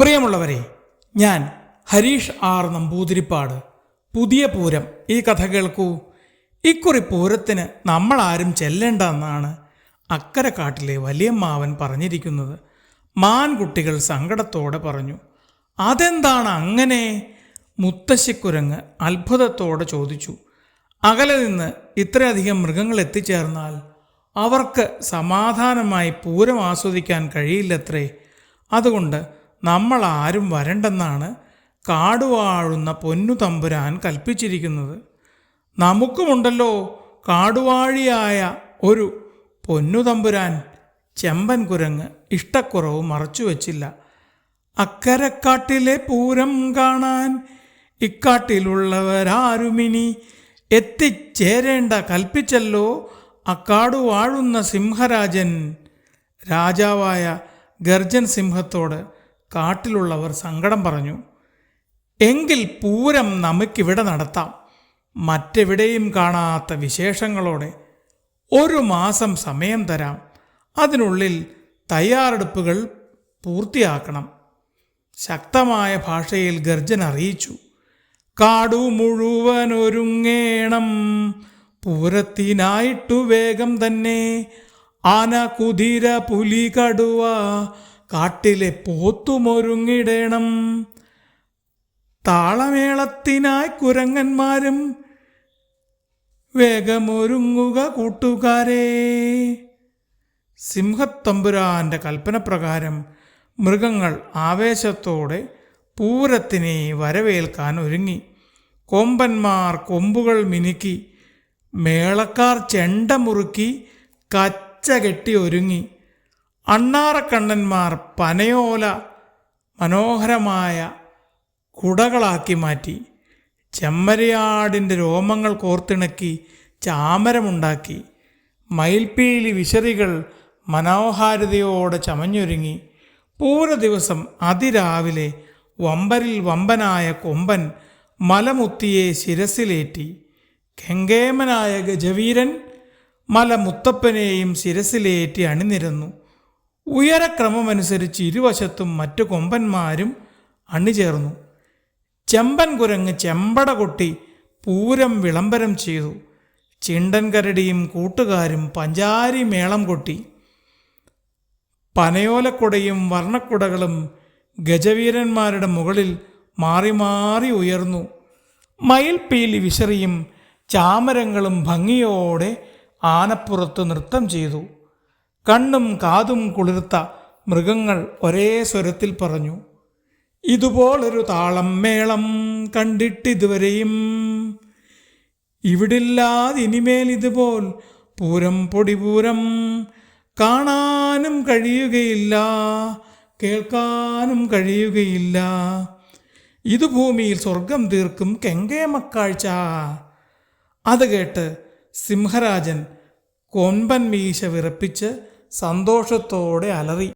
പ്രിയമുള്ളവരെ ഞാൻ ഹരീഷ് ആർ നമ്പൂതിരിപ്പാട് പുതിയ പൂരം ഈ കഥ കേൾക്കൂ. ഇക്കുറി പൂരത്തിന് നമ്മളാരും ചെല്ലേണ്ട എന്നാണ് അക്കരെ കാട്ടിലെ വലിയമ്മാവൻ പറഞ്ഞിരിക്കുന്നത്. മാൻകുട്ടികൾ സങ്കടത്തോടെ പറഞ്ഞു അതെന്താണ് അങ്ങനെ? മുത്തശ്ശിക്കുരങ്ങ് അത്ഭുതത്തോടെ ചോദിച്ചു. അകലെ നിന്ന് ഇത്രയധികം മൃഗങ്ങൾ എത്തിച്ചേർന്നാൽ അവർക്ക് സമാധാനമായി പൂരം ആസ്വദിക്കാൻ കഴിയില്ലത്രേ. അതുകൊണ്ട് നമ്മൾ ആരും വരണ്ടെന്നാണ് കാടുവാഴുന്ന പൊന്നു തമ്പുരാൻ കൽപ്പിച്ചിരിക്കുന്നത്. നമുക്കുമുണ്ടല്ലോ കാടുവാഴിയായ ഒരു പൊന്നു തമ്പുരാൻ ചെമ്പൻ കുരങ്ങ് ഇഷ്ടക്കുറവ് മറച്ചു വച്ചില്ല. അക്കരക്കാട്ടിലെ പൂരം കാണാൻ ഇക്കാട്ടിലുള്ളവരാരുമിനി എത്തിച്ചേരേണ്ട കൽപ്പിച്ചല്ലോ അക്കാടു വാഴുന്ന സിംഹരാജൻ രാജാവായ ഗർജൻ സിംഹത്തോട്. കാട്ടിലുള്ളവർ സങ്കടം പറഞ്ഞു എങ്കിൽ പൂരം നമുക്കിവിടെ നടത്താം. മറ്റെവിടെയും കാണാത്ത വിശേഷങ്ങളോടെ ഒരു മാസം സമയം തരാം. അതിനുള്ളിൽ തയ്യാറെടുപ്പുകൾ പൂർത്തിയാക്കണം. ശക്തമായ ഭാഷയിൽ ഗർജൻ അറിയിച്ചു കാടു മുഴുവൻ ഒരുങ്ങേണം. പൂരത്തിനായിട്ടു വേഗം തന്നെ. ആന കുതിര പുലി കടുവ കാട്ടിലെ പോത്തുമൊരുങ്ങിടേണം താളമേളത്തിനായി കുരങ്ങന്മാരും വേഗമൊരുങ്ങുക കൂട്ടുകാരേ. സിംഹത്തമ്പുരാന്റെ കൽപ്പനപ്രകാരം മൃഗങ്ങൾ ആവേശത്തോടെ പൂരത്തിനെ വരവേൽക്കാൻ ഒരുങ്ങി. കൊമ്പന്മാർ കൊമ്പുകൾ മിനുക്കി മേളക്കാർ ചെണ്ട മുറുക്കി കച്ച കെട്ടി ഒരുങ്ങി. അണ്ണാറക്കണ്ണന്മാർ പനയോല മനോഹരമായ കുടകളാക്കി മാറ്റി ചെമ്മരിയാടിന്റെ രോമങ്ങൾ കോർത്തിണക്കി ചാമരമുണ്ടാക്കി മയിൽപ്പീലി വിശറികൾ മനോഹാരിതയോടെ ചമഞ്ഞൊരുങ്ങി. പൂര ദിവസം അതിരാവിലെ വമ്പരിൽ വമ്പനായ കൊമ്പൻ മലമുത്തിയെ ശിരസിലേറ്റി. കെങ്കേമനായ ഗജവീരൻ മലമുത്തപ്പനെയും ശിരസിലേറ്റി അണിനിരന്നു. ഉയരക്രമമനുസരിച്ച് ഇരുവശത്തും മറ്റു കൊമ്പന്മാരും അണിചേർന്നു. ചെമ്പൻ കുരങ്ങ് ചെമ്പട കൊട്ടി പൂരം വിളംബരം ചെയ്തു. ചിണ്ടൻ കരടിയും കൂട്ടുകാരും പഞ്ചാരി മേളം കൊട്ടി. പനയോലക്കുടയും വർണക്കുടകളും ഗജവീരന്മാരുടെ മുകളിൽ മാറി മാറി ഉയർന്നു. മയിൽപ്പീലി വിശറിയും ചാമരങ്ങളും ഭംഗിയോടെ ആനപ്പുറത്ത് നൃത്തം ചെയ്തു. കണ്ണും കാതും കുളിർത്ത മൃഗങ്ങൾ ഒരേ സ്വരത്തിൽ പറഞ്ഞു ഇതുപോലൊരു താളം മേളം കണ്ടിട്ടിതുവരെയും. ഇവിടില്ലാതിനിമേൽ ഇതുപോൽ പൂരം പൊടിപൂരം കാണാനും കഴിയുകയില്ല കേൾക്കാനും കഴിയുകയില്ല. ഇത് ഭൂമിയിൽ സ്വർഗം തീർക്കും കെങ്കേമക്കാഴ്ച. അത് കേട്ട് സിംഹരാജൻ കൊമ്പൻ മീശ വിറപ്പിച്ച് സന്തോഷത്തോടെ അലറി.